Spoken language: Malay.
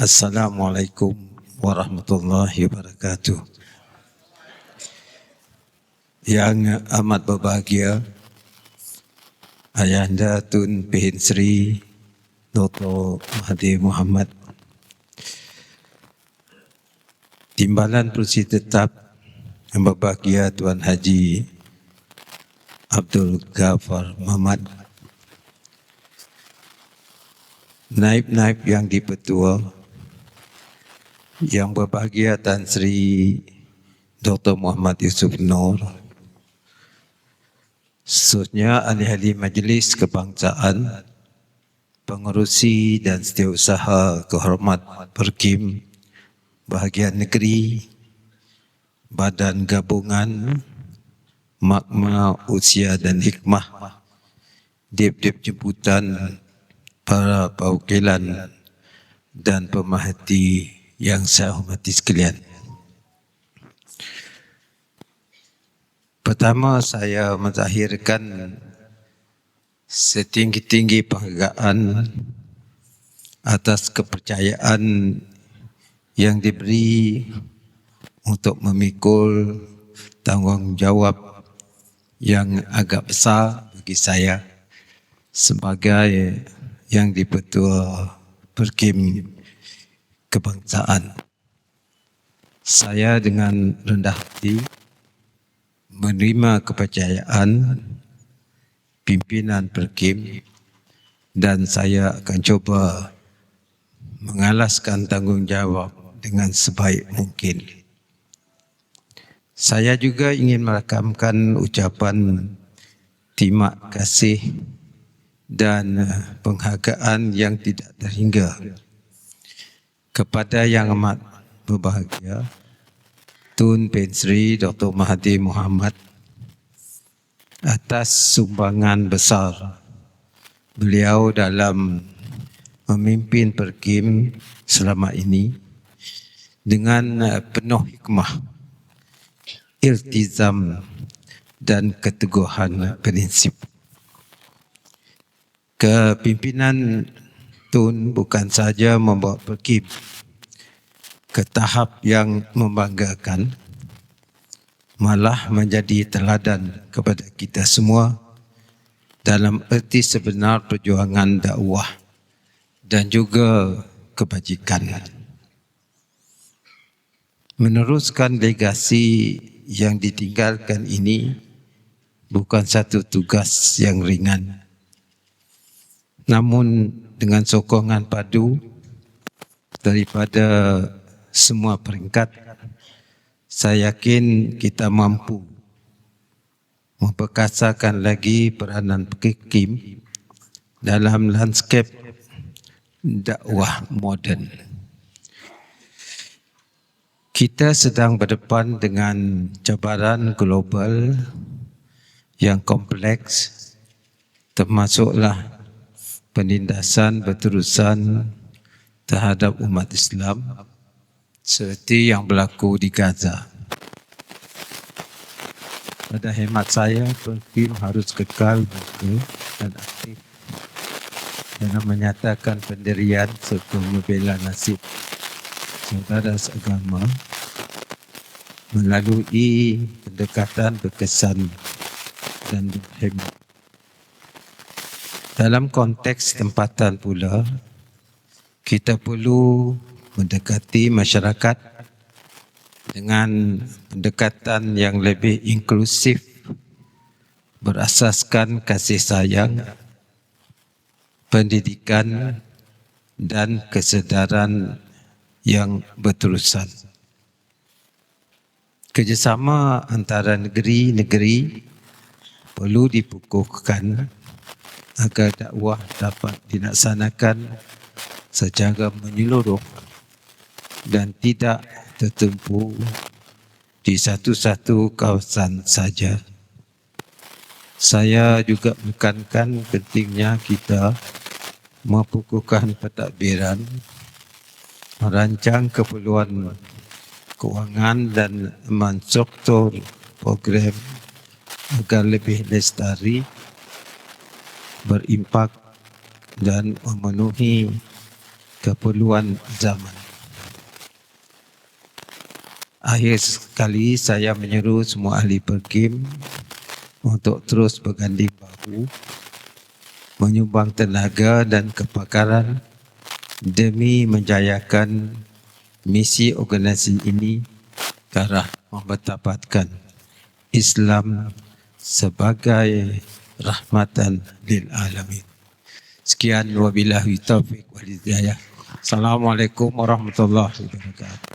Assalamualaikum warahmatullahi wabarakatuh. Yang amat berbahagia, Ayahanda Tun Pihin Sri Dr. Mahathir Muhammad Timbalan Perusi Tetap yang berbahagia Tuan Haji Abdul Ghafar Muhammad Naib-naib yang dipertua yang berbahagia Tan Sri Dr. Muhammad Yusuf Nur Khususnya ahli-ahli majlis kebangsaan pengurusi dan setiausaha kehormat Perkim Bahagian Negeri Badan Gabungan Makma Usia dan Hikmah Dip-dip jemputan para perwakilan dan pemerhati yang saya hormati sekalian. Pertama saya menzahirkan setinggi-tinggi penghargaan atas kepercayaan yang diberi untuk memikul tanggungjawab yang agak besar bagi saya sebagai yang dipertua Perkim kebangsaan. Saya dengan rendah hati menerima kepercayaan pimpinan Perkim dan saya akan cuba mengalaskan tanggungjawab dengan sebaik mungkin. Saya juga ingin merakamkan ucapan terima kasih dan penghargaan yang tidak terhingga kepada yang amat berbahagia Tun Pensri Dr. Mahathir Muhammad atas sumbangan besar beliau dalam memimpin Perkim selama ini dengan penuh hikmah, iltizam dan keteguhan prinsip. Kepimpinan Tun bukan saja membawa pergi ke tahap yang membanggakan, malah menjadi teladan kepada kita semua dalam erti sebenar perjuangan dakwah dan juga kebajikan. Meneruskan legasi yang ditinggalkan ini bukan satu tugas yang ringan. Namun dengan sokongan padu daripada semua peringkat saya yakin kita mampu memperkasakan lagi peranan Kim dalam landscape dakwah moden. Kita sedang berdepan dengan cabaran global yang kompleks termasuklah penindasan berterusan terhadap umat Islam seperti yang berlaku di Gaza. Pada hemat saya, Turki harus kekal dan aktif dalam menyatakan pendirian serta membela nasib saudara seagama melalui pendekatan berkesan dan berhemat. Dalam konteks tempatan pula, kita perlu mendekati masyarakat dengan pendekatan yang lebih inklusif berasaskan kasih sayang, pendidikan dan kesedaran yang berterusan. Kerjasama antara negeri-negeri perlu dipukuhkan agar dakwah dapat dilaksanakan secara menyeluruh dan tidak tertumpu di satu-satu kawasan saja. Saya juga menekankan pentingnya kita mempukuhkan pentadbiran, merancang keperluan kewangan dan menstruktur program agar lebih lestari berimpak dan memenuhi keperluan zaman. Akhir sekali saya menyeru semua ahli perkim untuk terus berganding bahu menyumbang tenaga dan kepakaran demi menjayakan misi organisasi ini ke arah mempertabatkan Islam sebagai rahmatan lil alamin. Sekian wabillahi taufiq wal hidayah. Assalamualaikum warahmatullahi wabarakatuh.